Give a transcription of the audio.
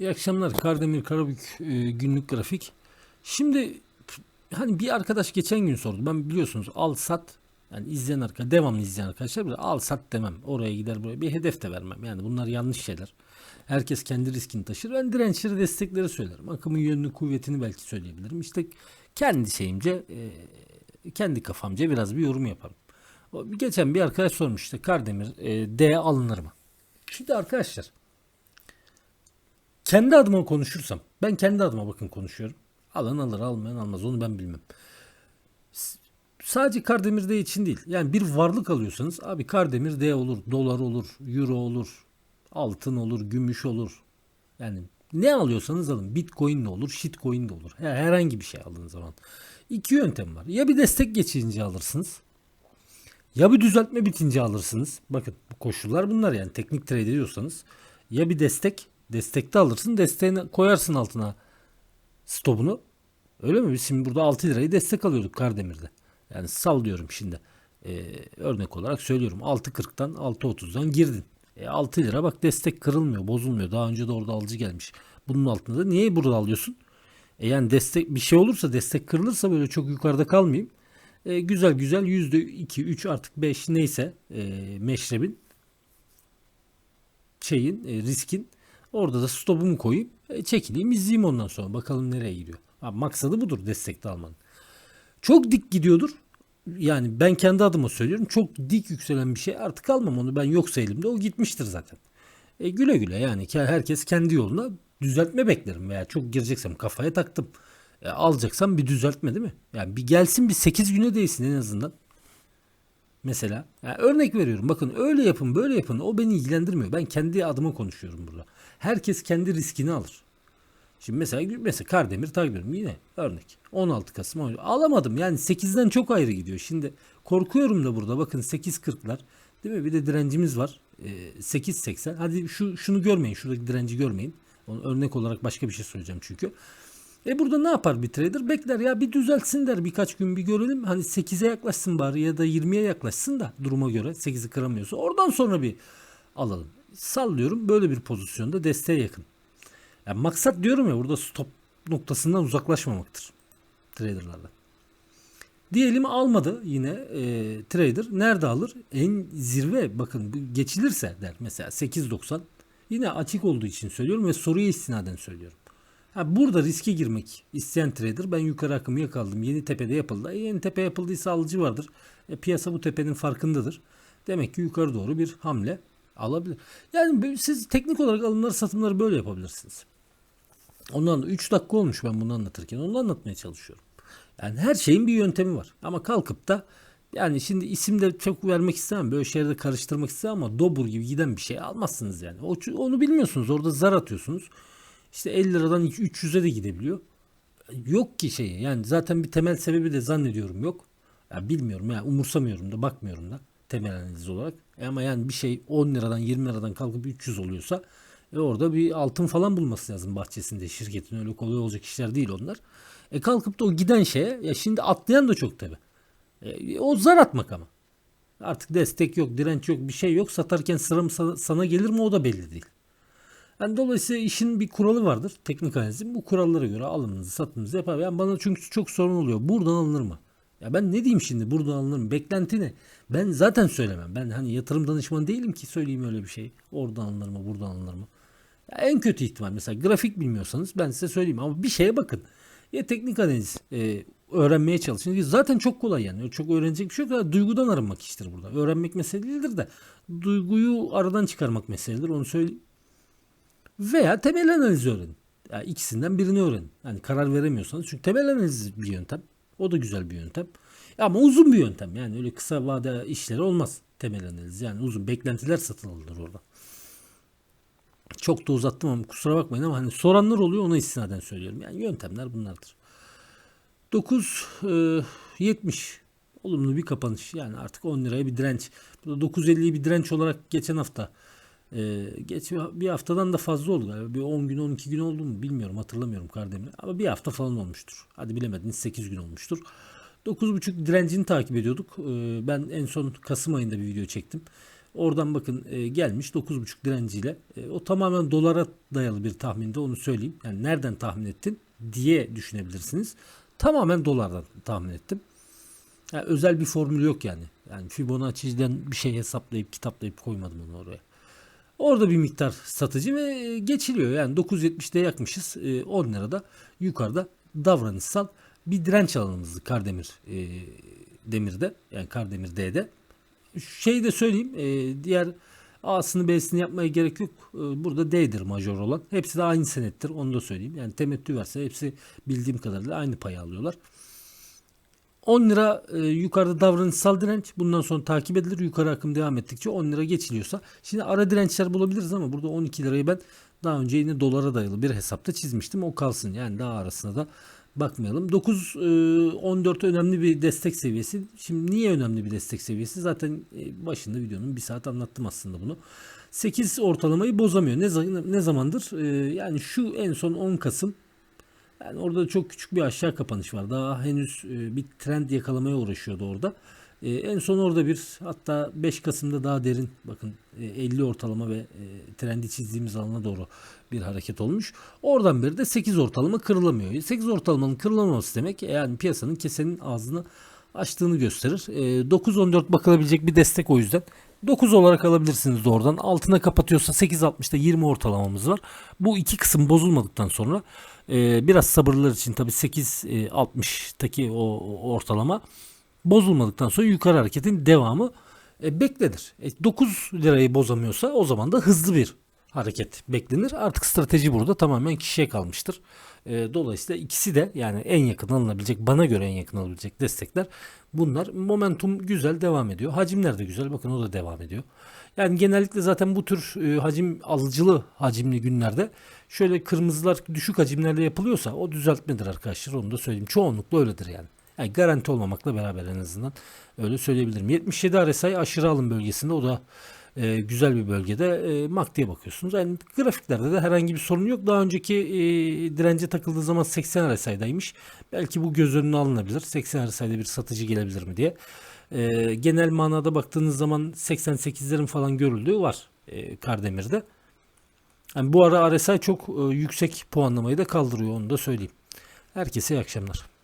İyi akşamlar. Kardemir Karabük e, günlük grafik. Şimdi hani bir arkadaş geçen gün sordu. Ben biliyorsunuz al sat yani izleyen arkadaşlar, devamlı izleyen arkadaşlar bile al sat demem. Oraya gider buraya bir hedef de vermem. Yani bunlar yanlış şeyler. Herkes kendi riskini taşır. Ben dirençleri destekleri söylerim. Akımın yönünü kuvvetini belki söyleyebilirim. İşte kendi şeyimce e, kendi kafamca biraz bir yorum yaparım. Geçen bir arkadaş sormuş işte Kardemir e, D alınır mı? Şimdi arkadaşlar kendi adıma konuşursam, ben kendi adıma bakın konuşuyorum. Alan alır, almayan almaz onu ben bilmem. S- Sadece Kardemir D için değil. Yani bir varlık alıyorsanız abi Kardemir D olur, dolar olur, euro olur, altın olur, gümüş olur. Yani ne alıyorsanız alın. Bitcoin de olur, shitcoin de olur. Herhangi bir şey aldığınız zaman. İki yöntem var. Ya bir destek geçince alırsınız. Ya bir düzeltme bitince alırsınız. Bakın koşullar bunlar yani teknik trade ediyorsanız. Ya bir destek, destekte alırsın. Desteğini koyarsın altına stopunu. Öyle mi? Biz şimdi burada 6 lirayı destek alıyorduk Kardemir'de. Yani sallıyorum şimdi. Ee, örnek olarak söylüyorum. 6.40'dan 6.30'dan girdin. E 6 lira bak destek kırılmıyor, bozulmuyor. Daha önce de orada alıcı gelmiş. Bunun altında da niye burada alıyorsun? E yani destek bir şey olursa destek kırılırsa böyle çok yukarıda kalmayayım. E, güzel güzel yüzde 2, 3 artık 5 neyse e, meşrebin şeyin e, riskin orada da stopumu koyup e, çekileyim izleyeyim ondan sonra bakalım nereye gidiyor. Ha, maksadı budur destekte almanın. Çok dik gidiyordur. Yani ben kendi adıma söylüyorum. Çok dik yükselen bir şey artık almam onu ben yoksa elimde o gitmiştir zaten. E, güle güle yani ke- herkes kendi yoluna düzeltme beklerim veya çok gireceksem kafaya taktım. E, alacaksam bir düzeltme değil mi? Yani bir gelsin bir 8 güne değsin en azından. Mesela yani örnek veriyorum bakın öyle yapın böyle yapın o beni ilgilendirmiyor. Ben kendi adıma konuşuyorum burada. Herkes kendi riskini alır. Şimdi mesela mesela Kardemir ediyorum yine örnek 16 Kasım alamadım yani 8'den çok ayrı gidiyor. Şimdi korkuyorum da burada bakın 8.40'lar değil mi bir de direncimiz var ee, 8.80 hadi şu şunu görmeyin şuradaki direnci görmeyin. Onu örnek olarak başka bir şey söyleyeceğim çünkü. E burada ne yapar bir trader? Bekler ya bir düzeltsin der birkaç gün bir görelim. Hani 8'e yaklaşsın bari ya da 20'ye yaklaşsın da duruma göre 8'i kıramıyorsa oradan sonra bir alalım. Sallıyorum böyle bir pozisyonda desteğe yakın. Yani maksat diyorum ya burada stop noktasından uzaklaşmamaktır traderlarla. Diyelim almadı yine e, trader. Nerede alır? En zirve bakın geçilirse der mesela 8.90 yine açık olduğu için söylüyorum ve soruya istinaden söylüyorum. Ha, burada riske girmek isteyen trader ben yukarı akımı yakaladım. Yeni tepede yapıldı. E, yeni tepe yapıldıysa alıcı vardır. E, piyasa bu tepenin farkındadır. Demek ki yukarı doğru bir hamle alabilir. Yani siz teknik olarak alımları satımları böyle yapabilirsiniz. Ondan da 3 dakika olmuş ben bunu anlatırken. Onu anlatmaya çalışıyorum. Yani her şeyin bir yöntemi var. Ama kalkıp da yani şimdi isim de çok vermek istemem. Böyle şeyleri karıştırmak istemem ama dobur gibi giden bir şey almazsınız yani. O, onu bilmiyorsunuz. Orada zar atıyorsunuz. İşte 50 liradan 300'e de gidebiliyor. Yok ki şeyi. Yani zaten bir temel sebebi de zannediyorum yok. Ya bilmiyorum ya umursamıyorum da bakmıyorum da temel analiz olarak. E ama yani bir şey 10 liradan 20 liradan kalkıp 300 oluyorsa e orada bir altın falan bulması lazım bahçesinde şirketin öyle kolay olacak işler değil onlar. E kalkıp da o giden şeye ya şimdi atlayan da çok tabi. E, o zar atmak ama. Artık destek yok, direnç yok, bir şey yok. Satarken sıram sana, gelir mi o da belli değil. Yani dolayısıyla işin bir kuralı vardır. Teknik analizin. Bu kurallara göre alımınızı satımınızı yapar. Yani bana çünkü çok sorun oluyor. Buradan alınır mı? Ya ben ne diyeyim şimdi buradan alınır mı? Beklenti ne? Ben zaten söylemem. Ben hani yatırım danışmanı değilim ki söyleyeyim öyle bir şey. Oradan alınır mı? Buradan alınır mı? Ya en kötü ihtimal mesela grafik bilmiyorsanız ben size söyleyeyim ama bir şeye bakın. Ya teknik analiz e, öğrenmeye çalışın. Zaten çok kolay yani. Çok öğrenecek bir şey yok. Duygudan arınmak iştir burada. Öğrenmek mesele de duyguyu aradan çıkarmak meseledir. Onu söyleyeyim. Veya temel analizi öğrenin. Yani ikisinden birini öğrenin. Yani karar veremiyorsanız. Çünkü temel analiz bir yöntem. O da güzel bir yöntem. Ama uzun bir yöntem. Yani öyle kısa vade işleri olmaz temel analiz. Yani uzun beklentiler satın alınır orada. Çok da uzattım ama kusura bakmayın ama hani soranlar oluyor ona istinaden söylüyorum. Yani yöntemler bunlardır. 9 e, 70 olumlu bir kapanış. Yani artık 10 liraya bir direnç. Burada 9.50'yi bir direnç olarak geçen hafta e, geç bir haftadan da fazla oldu galiba. Bir 10 gün 12 gün oldu mu bilmiyorum hatırlamıyorum Kardemir. Ama bir hafta falan olmuştur. Hadi bilemediniz 8 gün olmuştur. 9.5 direncini takip ediyorduk. E, ben en son Kasım ayında bir video çektim. Oradan bakın e, gelmiş 9.5 direnciyle. E, o tamamen dolara dayalı bir tahminde onu söyleyeyim. Yani nereden tahmin ettin diye düşünebilirsiniz. Tamamen dolardan tahmin ettim. Yani özel bir formül yok yani. Yani Fibonacci'den bir şey hesaplayıp kitaplayıp koymadım onu oraya. Orada bir miktar satıcı ve e, geçiliyor. Yani 9.70'de yakmışız. E, 10 lirada yukarıda davranışsal bir direnç alanımızdı Kardemir e, demirde. Yani Kardemir D'de. Şey de söyleyeyim. e, diğer A'sını B'sini yapmaya gerek yok. E, burada D'dir majör olan. Hepsi de aynı senettir. Onu da söyleyeyim. Yani temettü verse hepsi bildiğim kadarıyla aynı payı alıyorlar. 10 lira e, yukarıda davranışsal direnç. Bundan sonra takip edilir. Yukarı akım devam ettikçe 10 lira geçiliyorsa. Şimdi ara dirençler bulabiliriz ama burada 12 lirayı ben daha önce yine dolara dayalı bir hesapta çizmiştim. O kalsın. Yani daha arasına da bakmayalım. 9 e, 14 önemli bir destek seviyesi. Şimdi niye önemli bir destek seviyesi? Zaten e, başında videonun bir saat anlattım aslında bunu. 8 ortalamayı bozamıyor. Ne, ne zamandır? E, yani şu en son 10 Kasım yani orada çok küçük bir aşağı kapanış var. Daha henüz e, bir trend yakalamaya uğraşıyordu orada. E, en son orada bir hatta 5 Kasım'da daha derin bakın e, 50 ortalama ve e, trendi çizdiğimiz alana doğru bir hareket olmuş. Oradan beri de 8 ortalama kırılamıyor. 8 ortalamanın kırılamaması demek yani piyasanın kesenin ağzını açtığını gösterir. E, 9.14 bakılabilecek bir destek o yüzden. 9 olarak alabilirsiniz doğrudan. Altına kapatıyorsa 8.60'da 20 ortalamamız var. Bu iki kısım bozulmadıktan sonra e, biraz sabırlılar için tabii 8.60'taki o, o ortalama bozulmadıktan sonra yukarı hareketin devamı e, beklenir. E, 9 lirayı bozamıyorsa o zaman da hızlı bir hareket beklenir. Artık strateji burada tamamen kişiye kalmıştır. E, dolayısıyla ikisi de yani en yakın alınabilecek bana göre en yakın alınabilecek destekler bunlar. Momentum güzel devam ediyor. Hacimler de güzel. Bakın o da devam ediyor. Yani genellikle zaten bu tür e, hacim alıcılı hacimli günlerde şöyle kırmızılar düşük hacimlerle yapılıyorsa o düzeltmedir arkadaşlar. Onu da söyleyeyim. Çoğunlukla öyledir yani. Yani garanti olmamakla beraber en azından öyle söyleyebilirim. 77 RSI aşırı alım bölgesinde o da e, güzel bir bölgede e, MACD'ye bakıyorsunuz. Yani grafiklerde de herhangi bir sorun yok. Daha önceki e, dirence takıldığı zaman 80 RSI'daymış. Belki bu göz önüne alınabilir. 80 RSI'de bir satıcı gelebilir mi diye. E, genel manada baktığınız zaman 88'lerin falan görüldüğü var e, Kardemir'de. Yani bu ara RSI çok e, yüksek puanlamayı da kaldırıyor onu da söyleyeyim. Herkese iyi akşamlar.